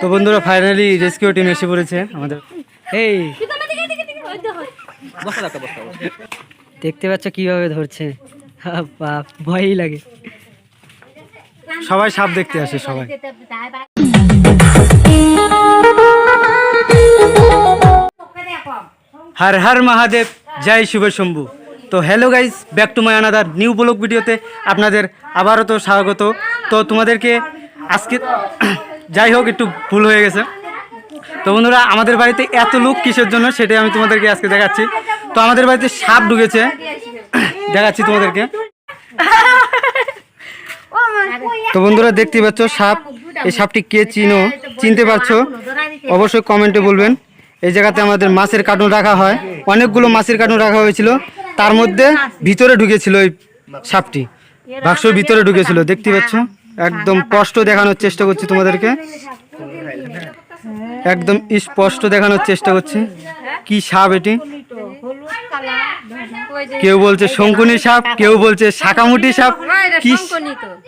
তো বন্ধুরা finally rescue team এসে পড়েছে আমাদের। এই। দেখতে পাচ্ছ কীভাবে ধরছে। ভয়ই লাগে। সবাই সাপ দেখতে আসে, সবাই। হর হার মহাদেব, জয় শিব শম্ভু। তো hello guys back to my another new blog ভিডিওতে আপনাদের আবারও তো স্বাগত। তো তোমাদেরকে আজকে যাই হোক, একটু ভুল হয়ে গেছে। তো বন্ধুরা, আমাদের বাড়িতে এত লোক কিসের জন্য সেটাই আমি তোমাদেরকে আজকে দেখাচ্ছি। তো আমাদের বাড়িতে সাপ ঢুকেছে। দেখাচ্ছি তোমাদেরকে। তো বন্ধুরা, দেখতে পাচ্ছ সাপ। এই সাপটি কে চিনো? চিনতে পারছ? অবশ্যই কমেন্টে বলবেন। এই জায়গাতে আমাদের মাছের কার্টুন রাখা হয়। অনেকগুলো মাছের কার্টুন রাখা হয়েছিল। তার মধ্যে ভিতরে ঢুকেছিল এই সাপটি। বাক্সর ভিতরে ঢুকেছিল। দেখতে পাচ্ছ? একদম স্পষ্ট দেখানোর চেষ্টা করছি তোমাদেরকে। একদম স্পষ্ট দেখানোর চেষ্টা করছি। কি সাপ এটি? কেউ বলছে শঙ্কুনি সাপ কেউ বলছে শাকামুটি সাপ। কি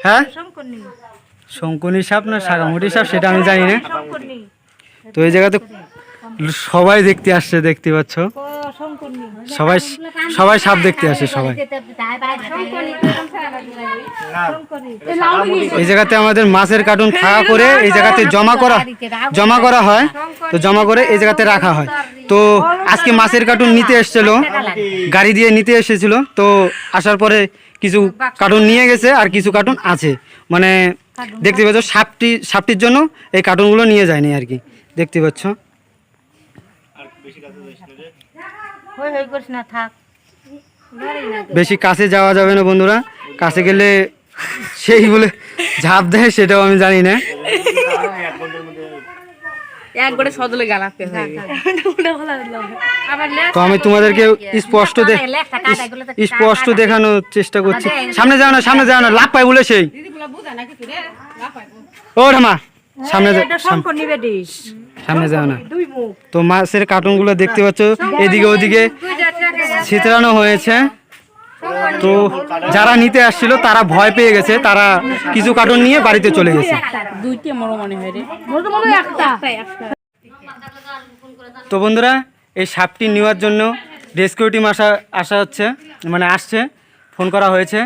হ্যাঁ? শঙ্কুনি। সাপ না শাকামুটি সাপ সেটা আমি জানি না। তো এই জায়গাতে সবাই দেখতে আসছে দেখতে পাচ্ছ। সবাই সবাই সাপ দেখতে আসে সবাই। এই জায়গাতে আমাদের মাছের কার্টুন খাওয়া করে এই জায়গাতে জমা করা জমা করা হয়। তো জমা করে এই জায়গাতে রাখা হয়। তো আজকে মাছের কার্টুন নিতে এসেছিল। গাড়ি দিয়ে নিতে এসেছিল। তো আসার পরে কিছু কার্টুন নিয়ে গেছে আর কিছু কার্টুন আছে। মানে দেখতে পাচ্ছ সাপটি সাপটির জন্য এই কার্টুনগুলো নিয়ে যায়নি আর কি। দেখতে পাচ্ছ। হই হই করিস না থাক। বেশি কাছে যাওয়া যাবে না বন্ধুরা। কাছে গেলে সেই বলে ঝাঁপ দেয় সেটাও আমি জানি না। একবারে সদলে গালাতে হয় আবার লেখ তো আমি তোমাদেরকে স্পষ্ট স্পষ্ট দেখানোর চেষ্টা করছি। সামনে যাও না সামনে যাও না লাভ পাই বলে সেই। ও ঠামা সামনে সামনে যাও না। তো মাছের কার্টুনগুলো দেখতে পাচ্ছ এদিকে ওদিকে ছিতরানো হয়েছে। তো যারা নিতে আসছিল তারা ভয় পেয়ে গেছে তারা কিছু কার্টুন নিয়ে বাড়িতে চলে গেছে। হয় তো বন্ধুরা এই সাপটি নেওয়ার জন্য রেস্কিউ টিম আসা আসা হচ্ছে মানে আসছে ফোন করা হয়েছে।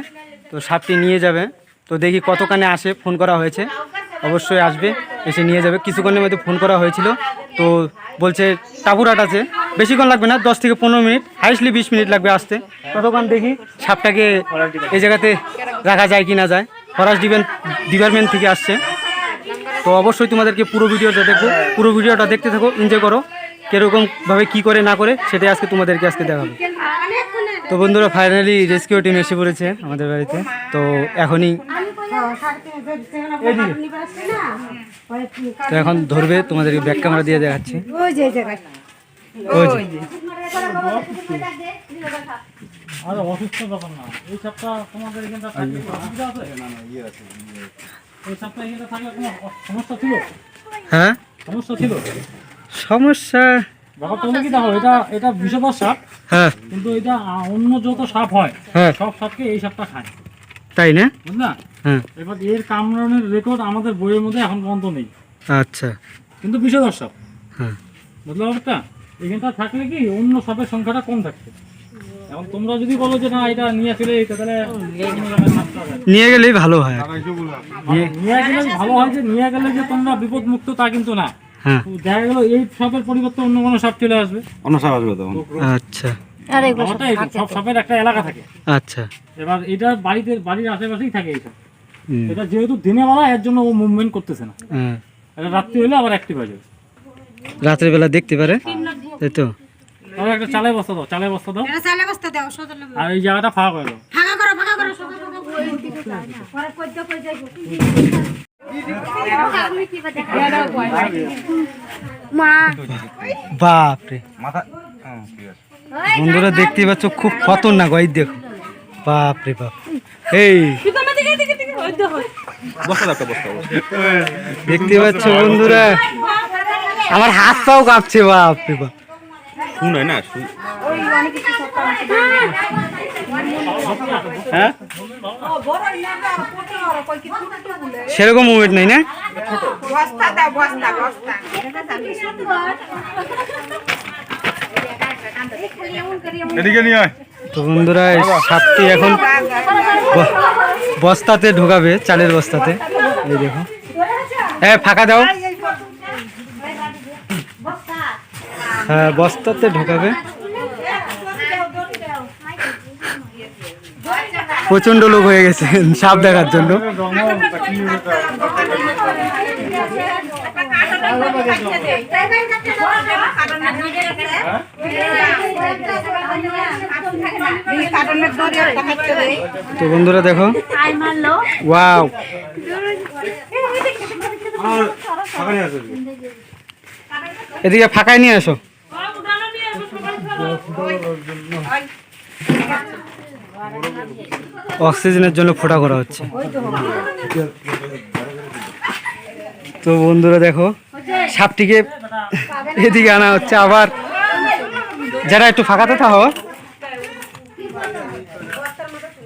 তো সাপটি নিয়ে যাবে। তো দেখি কতখানে আসে ফোন করা হয়েছে। অবশ্যই আসবে, এসে নিয়ে যাবে। কিছুক্ষণের মধ্যে ফোন করা হয়েছিল। তো বলছে টাপুরাট আছে। বেশিক্ষণ লাগবে না, দশ থেকে পনেরো মিনিট হাইস্টলি বিশ মিনিট লাগবে আসতে। ততক্ষণ দেখি সাপটাকে এই জায়গাতে রাখা যায় কি না যায়। ফরেস্ট ডিপার্টমেন্ট থেকে আসছে। তো অবশ্যই তোমাদেরকে পুরো ভিডিওটা দেখো পুরো ভিডিওটা দেখতে থাকো এনজয় করো। কীরকম ভাবে কি করে, না করে, সেটাই আজকে তোমাদেরকে আজকে দেখাবো। তো বন্ধুরা ফাইনালি রেস্কিউ টিম এসে পড়েছে আমাদের বাড়িতে। তো এখনই। তো এখন ধরবে তোমাদেরকে ব্যাক ক্যামেরা দিয়ে দেখাচ্ছি। ওই যে আরে অসুস্থ ব্যাপার না। এই সাপটা তোমাদের এখানটা থাকলে অসুবিধা আছে? এই সাপটা এখানে থাকলে কোনো সমস্যা ছিল? হ্যাঁ? সমস্যা ছিল? সমস্যা? হলো কি দেখো এটা এটা বিষধর সাপ। হ্যাঁ। কিন্তু এটা অন্য যত সাপ হয় হ্যাঁ। সব সাপকে এই সাপটা খায়। তাই না? বুঝলা? এবার এর কামড়ানোর রেকর্ড আমাদের বইয়ের মধ্যে এখন পর্যন্ত নেই। আচ্ছা। কিন্তু সাপ হ্যাঁ। ব্যাপারটা? এখানটা থাকলে কি অন্য সাপের সংখ্যাটা কম থাকছে এখন তোমরা যদি বলো যে না এটা নিয়ে তাহলে গেলেই ভালো হয়। গেলে ভালো হয় যে নিয়ে গেলে যে তোমরা বিপদ মুক্ত তা কিন্তু না। হ্যাঁ। দেখা গেল এই সাপের পরিবর্তে অন্য কোনো সাপ চলে আসবে। আচ্ছা। সব সাপের একটা এলাকা থাকে। আচ্ছা। এবার এটা বাড়িতে বাড়ির আশেপাশেই থাকে হুম, এটা যেহেতু দিনে বেলা এর জন্য ও মুভমেন্ট করতেছে না। হ্যাঁ এটা রাত্রি হলে আবার অ্যাক্টিভ হয়ে যাবে। রাত্রের বেলা দেখতে পারে? তাই তো। তাহলে একটা চালের বস্তা দাও চালের বস্তা দাও। চালে বস্তা দাও সদলে আর এই জায়গাটা ফাঁকা করে দাও। ফাঁকা করো ফাঁকা করো সদলে পরে কইতে কই যাইবো মা বন্ধুরা দেখতে পাচ্ছ খুব খতরনাক ওই দেখো। বাপরে বাপ। এই। দেখতে পাচ্ছ বন্ধুরা? আমার হাত পাও কাঁপছে বাপরে বাপ। হ্যাঁ? সেরকম মুভমেন্ট নেই না? এদিকে নিয়ে আয়। তো বন্ধুরা সাপটি এখন বস্তাতে ঢোকাবে, চালের বস্তাতে। এই দেখো। হ্যাঁ ফাঁকা দাও। হ্যাঁ বস্তাতে ঢোকাবে। প্রচণ্ড লোক হয়ে গেছে, সাপ দেখার জন্য। তো বন্ধুরা দেখো। ওয়াও। এদিকে ফাঁকায় নিয়ে আসো অক্সিজেনের জন্য ফোটা করা হচ্ছে। তো বন্ধুরা দেখো, সাপটিকে এদিকে আনা হচ্ছে। আবার যারা একটু ফাঁকাতে থাকো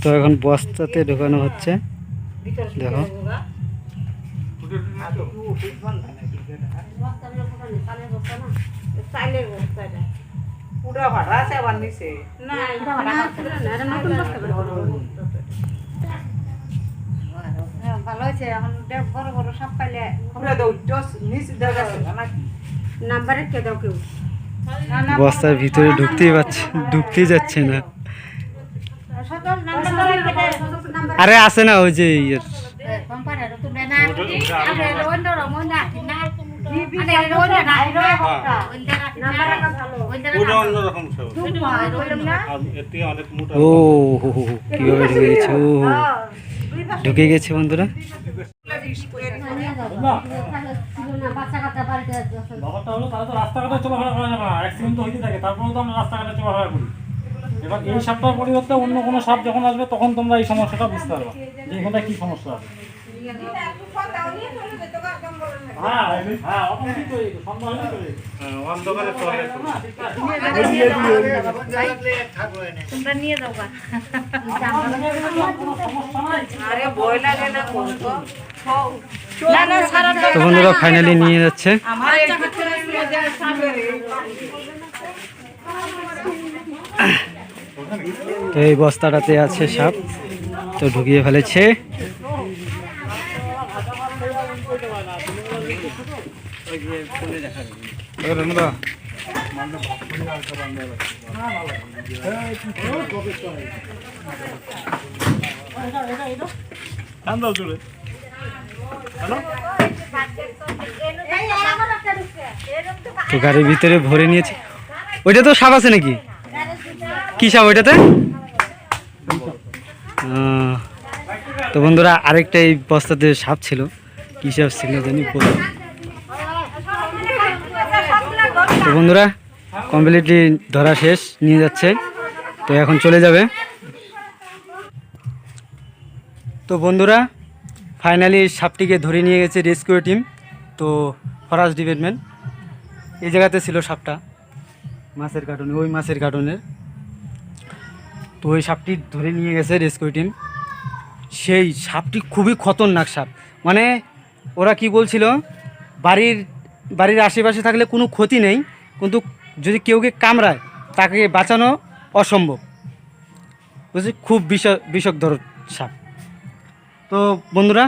তো এখন বস্তাতে ঢোকানো হচ্ছে। দেখো। ভালো হয়েছে এখন বড় বড় পাইলে নাম্বারে কে দাও কেউ বস্তার ভিতরে ঢুকতেই পারছে ঢুকতেই যাচ্ছে না। আরে আসে না, ওই যে ইয়ের। ঢুকে গেছে ও, ঢুকে গেছে বন্ধুরা। রাস্তাঘাটে চলাফেরা করা যাবে না। অ্যাক্সিডেন্ট তো হইতে থাকে, তারপরেও তো আমরা রাস্তাঘাটে চলাফেরা করি। এবার এই সাপটার পরিবর্তে অন্য কোনো সাপ যখন আসবে তখন তোমরা এই সমস্যাটা বুঝতে পারবে যে এখানটা কি সমস্যা আছে। হ্যাঁ হ্যাঁ হয়ে। হ্যাঁ, তো বন্ধুরা ফাইনালি নিয়ে যাচ্ছে। তো এই বস্তাটাতে আছে সাপ, তো ঢুকিয়ে ফেলেছে। গাড়ির ভিতরে ভরে নিয়েছে। ওইটা তো সাপ আছে নাকি? কি সাপ ওইটাতে তো বন্ধুরা, আরেকটা এই বস্তাতে সাপ ছিল। কি সাপ ছিল জানি তো বন্ধুরা কমপ্লিটলি ধরা শেষ, নিয়ে যাচ্ছে। তো এখন চলে যাবে। তো বন্ধুরা ফাইনালি সাপটিকে ধরে নিয়ে গেছে রেস্কিউ টিম তো ফরেস্ট ডিপার্টমেন্ট এই জায়গাতে ছিল সাপটা, মাছের কার্টুনে ওই মাছের কার্টুনের তো ওই সাপটি ধরে নিয়ে গেছে রেস্কিউ টিম সেই সাপটি খুবই খতরনাক সাপ। মানে ওরা কি বলছিল, বাড়ির বাড়ির আশেপাশে থাকলে কোনো ক্ষতি নেই, কিন্তু যদি কেউকে কামড়ায়, তাকে বাঁচানো অসম্ভব। বুঝলি? খুব বিষ বিষকধর সাপ। তো বন্ধুরা,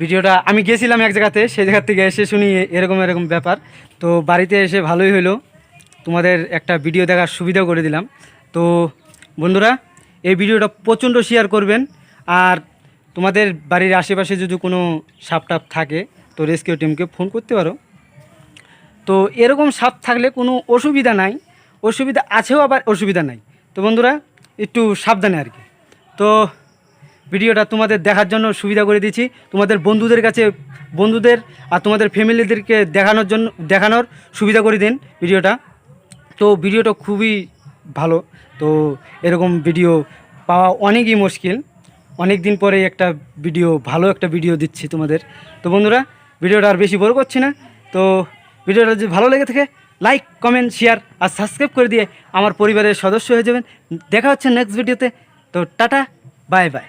ভিডিওটা আমি গেছিলাম এক জায়গাতে, সেই জায়গার থেকে এসে শুনি এরকম এরকম ব্যাপার। তো বাড়িতে এসে ভালোই হলো তোমাদের একটা ভিডিও দেখার সুবিধা করে দিলাম। তো বন্ধুরা, এই ভিডিওটা প্রচণ্ড শেয়ার করবেন। আর তোমাদের বাড়ির আশেপাশে যদি কোনো সাপ টাপ থাকে, তো রেস্কিউ টিমকে ফোন করতে পারো। তো এরকম সাপ থাকলে কোনো অসুবিধা নাই। অসুবিধা আছেও আবার অসুবিধা নাই। তো বন্ধুরা, একটু সাবধানে আর কি। তো ভিডিওটা তোমাদের দেখার জন্য সুবিধা করে দিয়েছি তোমাদের বন্ধুদের কাছে, বন্ধুদের আর তোমাদের ফ্যামিলিদেরকে দেখানোর জন্য, দেখানোর সুবিধা করে দিন ভিডিওটা। তো ভিডিওটা খুবই ভালো। তো এরকম ভিডিও পাওয়া অনেকই মুশকিল। অনেক দিন পরে একটা ভিডিও ভালো একটা ভিডিও দিচ্ছি তোমাদের। তো বন্ধুরা ভিডিওটা আর বেশি বড় করছি না। তো ভিডিওটা যদি ভালো লেগে থাকে লাইক কমেন্ট শেয়ার আর সাবস্ক্রাইব করে দিয়ে আমার পরিবারের সদস্য হয়ে যাবেন। দেখা হচ্ছে নেক্সট ভিডিওতে তো। Tata bye bye